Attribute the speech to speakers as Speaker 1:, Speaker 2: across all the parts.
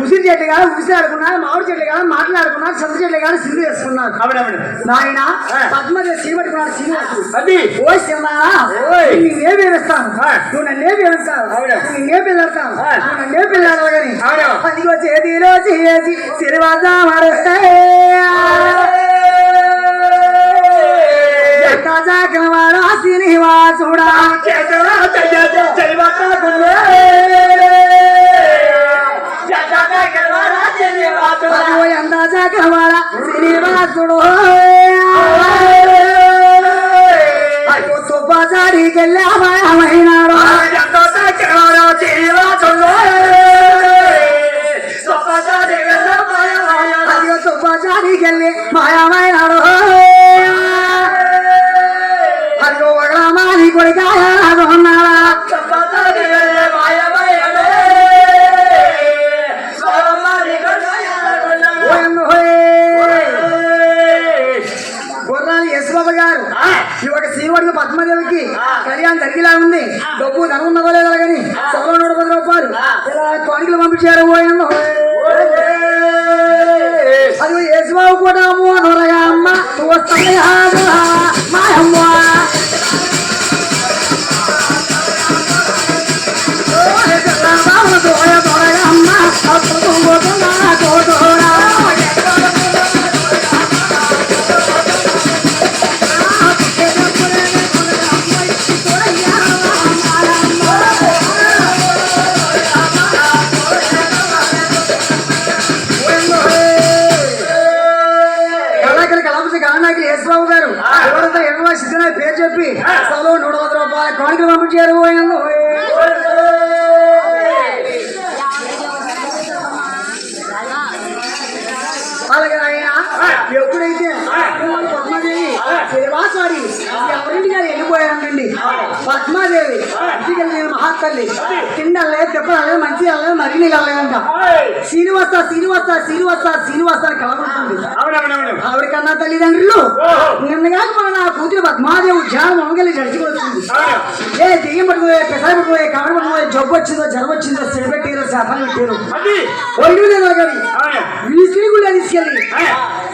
Speaker 1: ఉసిరి చెట్లు కాదు ఉసిరి ఆడుకున్నారు మామిడి చెట్లు కాదు మాట్లాడుకున్నారు సంత చెట్లు కాదు సింధు వేసుకున్నారు. నాయన. పద్మదేవి సీమట్టుకున్నాడు శ్రీనివాసుడు
Speaker 2: అది
Speaker 1: ఓ ఏ వేస్తాను. నువ్వు నన్ను వేస్తావు
Speaker 2: అవును.
Speaker 1: నేను ఏ పిల్లడతావు.
Speaker 2: ఆ.
Speaker 1: నువ్వు నన్ను ఏ పిల్లాడు కానీ
Speaker 2: అవును.
Speaker 1: అదిగో చేతిలో చేసి తాజాకవాడా శ్రీనివాసుడా.
Speaker 2: చేతరా
Speaker 1: అదిగో ఎందాజాకవాడా శ్రీనివాసుడు. అదిగో తుప్పజాడికి వెళ్ళామైనాడు
Speaker 2: చేతరా గెలవరా చెయ్యవాతురా సపదారి వెళ్ళమాయమాయ
Speaker 1: అదిగో తుప్పజాడికి వెళ్ళి మాయమైనాడు అదిగో వగలమాని కొడుకాయలాగా శ్రీవాడికి పద్మదేవికి కళ్యాణం జరిగేలా ఉంది. డబ్బు ధనం ఉన్నదో లేదో కానీ సభలో నూట పది రూపాయలు. ఇలా కోరికలు పంపించారు. హోయ్. అది యశ్వబాబు కూడా అమ్మ దొరగా అమ్మ. మా అమ్మ. దొరగా అమ్మ అప్పుడు పోతున్నా చెప్పి సభలో నూట వంద రూపాయల కానుకలు పంపించారు ఓయమ్మ హోయ్. అలాగే ఆయన ఎప్పుడైతే పద్మాదేవి శ్రీవాసారి ఎవరింటి గారు వెళ్ళిపోయారంటండి పద్మాదేవి. ఇంటికి వెళ్ళిన మహాతల్లి. తిండలే తిప్పలే మంచి అల్లే మరి నీళ్ళు అల్లదంట శ్రీనివాస శ్రీనివాస శ్రీనివాస శ్రీనివాస
Speaker 2: అవునవునవును.
Speaker 1: ఆవిడ కన్నా తల్లిదండ్రులు నిన్నగా మన నా కూతురు పద్మాదేవి ఉద్యానం మొమగలి జడిచిపోతుంది ఏ దెయ్యం పట్టుకోయే పెసాయి పట్టుకోయే పట్టుకోయే జబ్బు వచ్చిందో జ్వరం వచ్చిందో సెడబెట్టారో శాపాలు పెట్టారు ఒళ్ళు కానీ ఈ శ్రీగుళ్ళు తీసుకెళ్ళి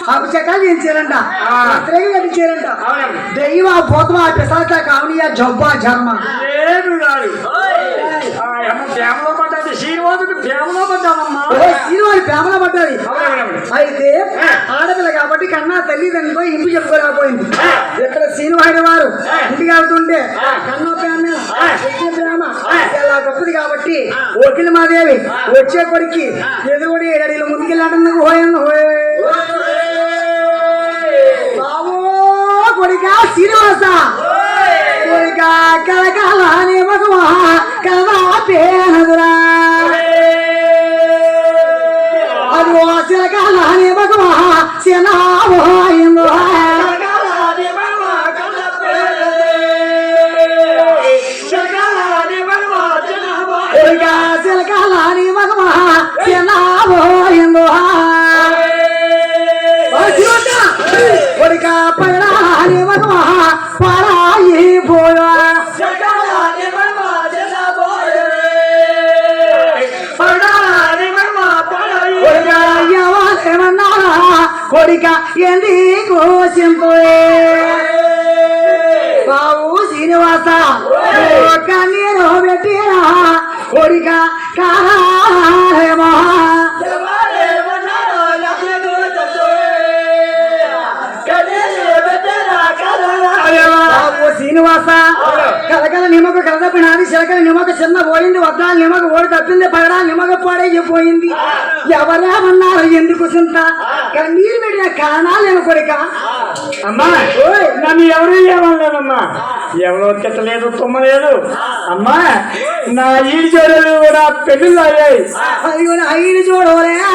Speaker 1: అభిషేకాలు చేయించారంట పత్రికలు కట్టించారంట
Speaker 2: అవునవును
Speaker 1: దెయ్యం ఆ. భూతం ఆ పిశాచ కావనియా జబ్బు ఆ జన్మ.
Speaker 2: శ్రీనివాసుడు ప్రేమలో పడ్డానమ్మా
Speaker 1: ఓ శ్రీవారి ప్రేమలో పడ్డది అయితే ఆడపిల్ల కాబట్టి కన్నా తల్లిదండ్రులతో ఇంటి చెప్పుకోలేకపోయింది. ఇక్కడ శ్రీనివాడి వారు ఇంటికి వెళ్తుంటే కన్నా ప్రేమ వచ్చే ప్రేమ చాలా గొప్పది కాబట్టి ఓకిలి మాదేవి వచ్చే కొడుక్కి ఎదుగుడి ఏడీలు ముందుకెళ్ళాడు హోయంగా హోయ్ బాబో కొడుక శ్రీనివాస. కొడిక ఎందుకు సింపులే బాబు శ్రీనివాస కన్నీరు పెట్టిరా కొడిక కారేమో నిమ్మకు కల తప్పినది చిలకల నిమ్మక చిన్న పోయింది వద్దాల నిమ్మక ఓడి తప్పింది పగడా నిమ్మక పాడైపోయింది. ఎవరేమన్నారు ఎందుకు చింత కన్నీరు పెట్టిన కారణాలేమో కొడిక?
Speaker 2: అమ్మా నన్ను ఎవరు ఏమనలేదమ్మా ఎవరో తిట్టలేదు తుమ్మలేదు. అమ్మా నా ఈ జడలు కూడా పెళ్ళిళ్ళు అయ్యాయి.
Speaker 1: అయ్యో ఐదు చూడవలే